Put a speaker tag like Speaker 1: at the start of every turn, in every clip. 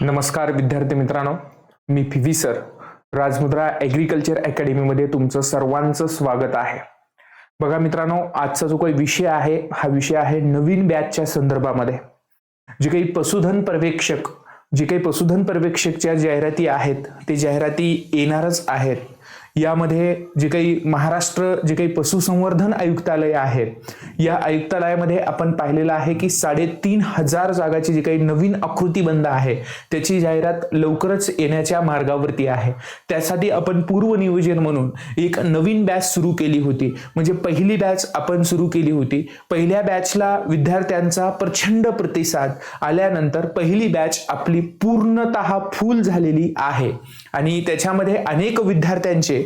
Speaker 1: नमस्कार विद्यार्थी मित्रांनो. मी P V sir. Rajmudra agriculture अकॅडमीमध्ये तुमचं सर्वांचं स्वागत आहे. बघा मित्रांनो आजचा जो काही विषय आहे हा विषय आहे नवीन बॅचच्या संदर्भामध्ये. जे काही पशुधन पर्यवेक्षक जे काही पशुधन पर्यवेक्षकच्या जाहिराती आहेत ते जाहिराती येणारच आहेत. यामध्ये जे काही महाराष्ट्र जे काही पशुसंवर्धन आयुक्तालय आहे या आयुक्तालयामध्ये आपण पाहिलेलं आहे की साडेतीन हजार जागाची जी काही नवीन आकृती बंद आहे त्याची जाहिरात लवकरच येण्याच्या मार्गावरती आहे. त्यासाठी आपण पूर्वनियोजन म्हणून एक नवीन बॅच सुरू केली होती. म्हणजे पहिली बॅच आपण सुरू केली होती. पहिल्या बॅचला विद्यार्थ्यांचा प्रचंड प्रतिसाद आल्यानंतर पहिली बॅच आपली पूर्णतः फुल झालेली आहे. आणि त्याच्यामध्ये अनेक विद्यार्थ्यांचे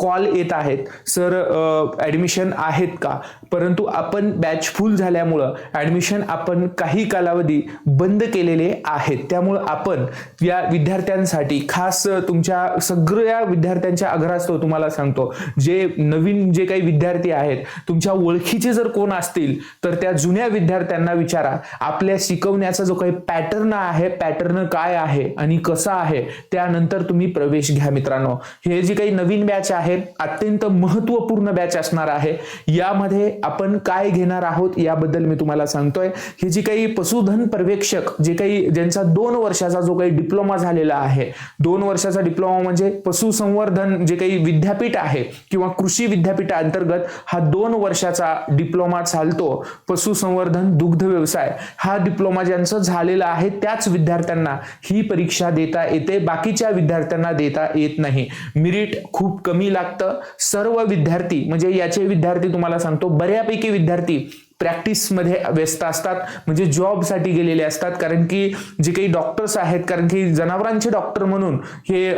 Speaker 1: कॉल येत आहेत. सर ॲडमिशन आहेत का? परंतु आपण बॅच फुल झाल्यामुळं ॲडमिशन आपण काही कालावधी बंद केलेले आहेत. त्यामुळं आपण या विद्यार्थ्यांसाठी खास तुमच्या सगळ्या विद्यार्थ्यांच्या आग्रहास्तव तुम्हाला सांगतो जे नवीन जे काही विद्यार्थी आहेत तुमच्या ओळखीचे जर कोण असतील तर त्या जुन्या विद्यार्थ्यांना विचारा. आपल्या शिकवण्याचा जो काही पॅटर्न आहे पॅटर्न काय आहे आणि कसा आहे त्यानंतर तुम्ही प्रवेश घ्या मित्रांनो. हे जी काही नवीन बॅच आहे अत्यंत महत्त्वपूर्ण बॅच असणार आहे. यामध्ये आपण काय घेणार आहोत याबद्दल मी तुम्हाला सांगतोय. हे जी काही पशुधन पर्यवेक्षक जे काही ज्यांचा दोन वर्षाचा जो काही डिप्लोमा झालेला आहे दोन वर्षाचा डिप्लोमा म्हणजे पशुसंवर्धन जे काही विद्यापीठ आहे किंवा कृषी विद्यापीठ अंतर्गत हा दोन वर्षाचा डिप्लोमा चालतो. पशुसंवर्धन दुग्ध व्यवसाय हा डिप्लोमा ज्यांचं झालेला आहे त्याच विद्यार्थ्यांना ही परीक्षा देता येते. बाकीच्या विद्यार्थ्यांना देता येत नाही. मिरिट खूप कमी लागतं. सर्व विद्यार्थी म्हणजे याचे विद्यार्थी तुम्हाला सांगतो बऱ्यापैकी विद्यार्थी प्रॅक्टिसमध्ये व्यस्त असतात म्हणजे जॉबसाठी गेलेले असतात. कारण की जे काही डॉक्टर्स आहेत कारण की जनावरांचे डॉक्टर म्हणून हे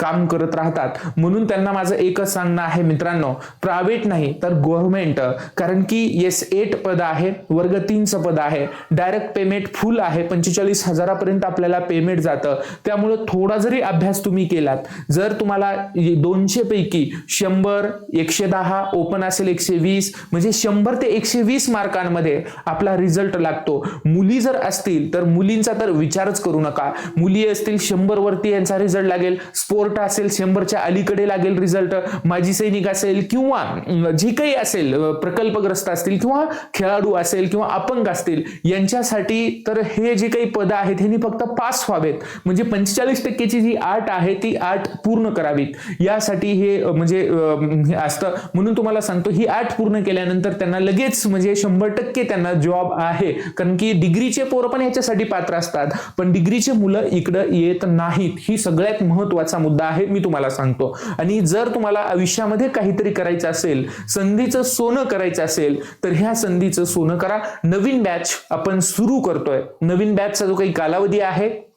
Speaker 1: काम करत राहतात. म्हणून त्यांना माझं एकच सांगणं आहे मित्रांनो प्रायव्हेट नाही तर गव्हर्नमेंट कारण की येस एट पद आहे वर्ग तीनचं पद आहे. डायरेक्ट पेमेंट फुल आहे पंचेचाळीस हजारापर्यंत आपल्याला पेमेंट जातं. त्यामुळं थोडा जरी अभ्यास तुम्ही केलात जर तुम्हाला दोनशे पैकी शंभर एकशे दहा ओपन असेल एकशे वीस म्हणजे शंभर ते एकशे वीस मार्कांमध्ये आपला रिझल्ट लागतो. मुली जर असतील तर मुलींचा तर विचारच करू नका. मुली असतील शंभर वरती यांचा रिझल्ट लागेल. स्पोर्ट असेल शंभरच्या अलीकडे लागेल रिझल्ट माजी सैनिक असेल किंवा जी जे काही असेल प्रकल्पग्रस्त असतील किंवा खेळाडू असेल किंवा अपंग असतील यांच्यासाठी तर हे जे काही पद आहेत ह्यांनी फक्त पास व्हावेत. म्हणजे पंचेचाळीस टक्केची जी आठ आहे ती आठ पूर्ण करावीत. यासाठी हे म्हणजे हे असतं. म्हणून तुम्हाला सांगतो ही आठ पूर्ण केल्यानंतर त्यांना लगेच म्हणजे शंभर टक्के त्यांना जॉब आहे. कारण की डिग्रीचे पोरं पण याच्यासाठी पात्र असतात. पण डिग्रीचे मुलं इकडं येत नाहीत. ही सगळ्यात महत्त्वाचा मुद्दा आहे मी तुम्हाला सांगतो. आणि जर तुम्हाला आयुष्यामध्ये काहीतरी करायचं असेल संधीचं सोनं करायचं असेल तर ह्या संधीचं सोनं करा. नवीन बॅच आपण सुरू करतोय. नवीन बॅचचा जो काही कालावधी आहे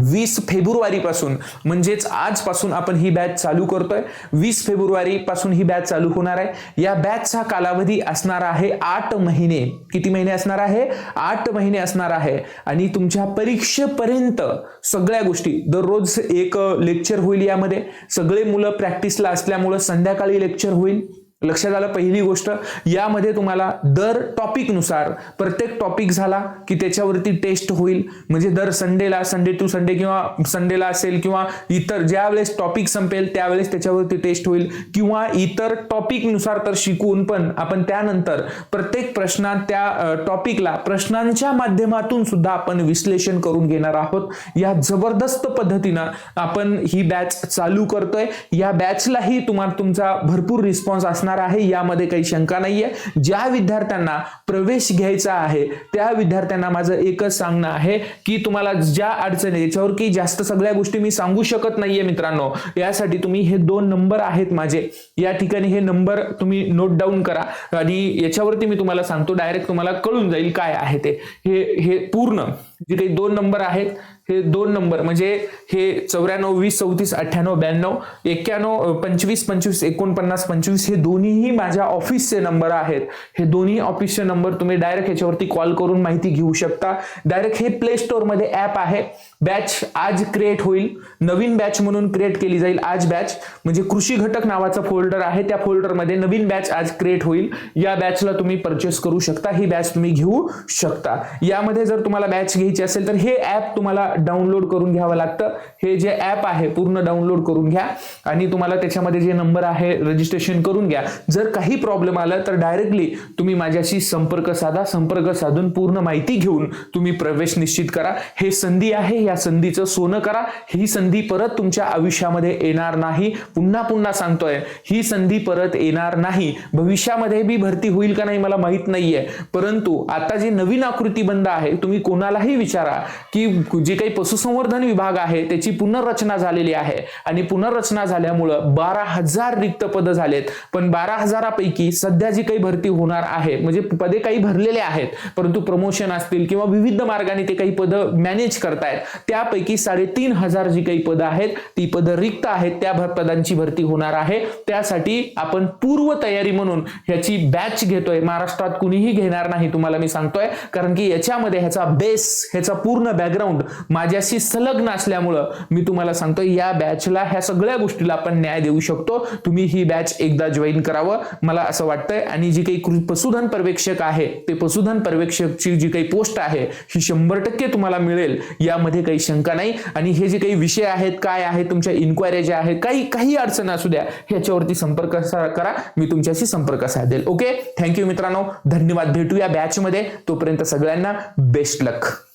Speaker 1: वीस फेब्रुवारीपासून म्हणजेच आजपासून आपण ही बॅच चालू करतोय. वीस फेब्रुवारीपासून ही बॅच चालू होणार आहे. या बॅचचा कालावधी असणार आहे आठ महिने. किती महिने असणार आहे? आठ महिने असणार आहे. आणि तुमच्या परीक्षेपर्यंत सगळ्या गोष्टी दररोज एक लेक्चर होईल यामध्ये. सगळे मुलं प्रॅक्टिसला असल्यामुळं संध्याकाळी लेक्चर होईल. लक्षात आलं पहिली गोष्ट? यामध्ये तुम्हाला दर टॉपिकनुसार प्रत्येक टॉपिक झाला की त्याच्यावरती टेस्ट होईल. म्हणजे दर संडेला संडे टू संडे किंवा संडेला असेल किंवा इतर ज्या वेळेस टॉपिक संपेल त्यावेळेस त्याच्यावरती टेस्ट होईल. किंवा इतर टॉपिकनुसार तर शिकून पण आपण त्यानंतर प्रत्येक प्रश्नात त्या टॉपिकला प्रश्नांच्या माध्यमातून सुद्धा आपण विश्लेषण करून घेणार आहोत. या जबरदस्त पद्धतीनं आपण ही बॅच चालू करतोय. या बॅचलाही तुम्हाला तुमचा भरपूर रिस्पॉन्स असणार आहे यामध्ये काही शंका नाहीये. ज्या विद्यार्थ्यांना प्रवेश घ्यायचा आहे त्या विद्यार्थ्यांना माझं एकच सांगणं आहे की तुम्हाला ज्या अडचणी याच्यावर की जास्त सगळ्या गोष्टी मी सांगू शकत नाहीये मित्रांनो. यासाठी तुम्ही हे दोन नंबर आहेत माझे. या ठिकाणी हे नंबर तुम्ही नोट डाऊन करा आणि याच्यावरती मी तुम्हाला सांगतो डायरेक्ट तुम्हाला कळून जाईल काय आहे ते. हे हे पूर्ण जे काही दोन नंबर आहेत हे दोन नंबर म्हणजे हे चौऱ्याण्णव वीस चौतीस अठ्ठ्याण्णव ब्याण्णव एक्क्याण्णव पंचवीस पंचवीस एकोणपन्नास पंचवीस हे दोन्हीही माझ्या ऑफिसचे नंबर आहेत. हे दोन्ही ऑफिसचे नंबर तुम्ही डायरेक्ट याच्यावरती कॉल करून माहिती घेऊ शकता. डायरेक्ट हे प्ले स्टोअरमध्ये ॲप आहे. बॅच आज क्रिएट होईल. नवीन बॅच म्हणून क्रिएट केली जाईल आज बॅच. म्हणजे कृषी घटक नावाचा फोल्डर आहे. त्या फोल्डरमध्ये नवीन बॅच आज क्रिएट होईल. या बॅचला तुम्ही परचेस करू शकता. ही बॅच तुम्ही घेऊ शकता. यामध्ये जर तुम्हाला बॅच घ्यायची असेल तर हे ॲप तुम्हाला डाउनलोड करून घ्यावं लागतं. हे जे ॲप आहे पूर्ण डाउनलोड करून घ्या. आणि तुम्हाला त्याच्यामध्ये जे नंबर आहे रजिस्ट्रेशन करून घ्या. जर काही प्रॉब्लेम आला तर डायरेक्टली तुम्ही माझ्याशी संपर्क साधा. संपर्क साधून पूर्ण माहिती घेऊन तुम्ही प्रवेश निश्चित करा. हे संधी आहे या संधीचं सोनं करा. ही संधी परत तुमच्या आयुष्यामध्ये येणार नाही. पुन्हा पुन्हा सांगतोय ही संधी परत येणार नाही. भविष्यामध्ये बी भरती होईल का नाही मला माहीत नाहीये. परंतु आता जी नवीन आकृती बंद आहे तुम्ही कोणालाही विचारा की जे काही पशुसंवर्धन विभाग आहे त्याची पुनर्रचना झालेली आहे. आणि पुनर्रचना झाल्यामुळं बारा हजार रिक्त पदं झालेत. पण बारा हजारापैकी सध्या जी काही भरती होणार आहे म्हणजे पदे काही भरलेले आहेत परंतु प्रमोशन असतील किंवा विविध मार्गाने ते काही पदं मॅनेज करतायत त्यापैकी साडेतीन हजार जी काही पदं आहेत ती पदं रिक्त आहेत त्या भर- पदांची भरती होणार आहे. त्यासाठी आपण पूर्व तयारी म्हणून ह्याची बॅच घेतोय. महाराष्ट्रात कुणीही घेणार नाही तुम्हाला मी सांगतोय. कारण की याच्यामध्ये ह्याचा बेस ह्याचा पूर्ण बॅकग्राऊंड माझ्याशी संलग्न असल्यामुळं मी तुम्हाला सांगतो या बॅचला ह्या सगळ्या गोष्टीला आपण न्याय देऊ शकतो. तुम्ही ही बॅच एकदा जॉईन करावं मला असं वाटतंय. आणि जी काही पशुधन पर्यवेक्षक आहे ते पशुधन पर्यवेक्षकची जी काही पोस्ट आहे ही शंभर टक्के तुम्हाला मिळेल. यामध्ये काही शंका नाही. आणि हे जे काही विषय आहेत काय आहे तुमच्या इन्क्वायरी ज्या आहेत काही काही अडचण असू द्या ह्याच्यावरती संपर्क सा- करा. मी तुमच्याशी संपर्क साधेल. ओके? थँक्यू मित्रांनो. धन्यवाद. भेटूया बॅचमध्ये तोपर्यंत सगळ्यांना बेस्ट लक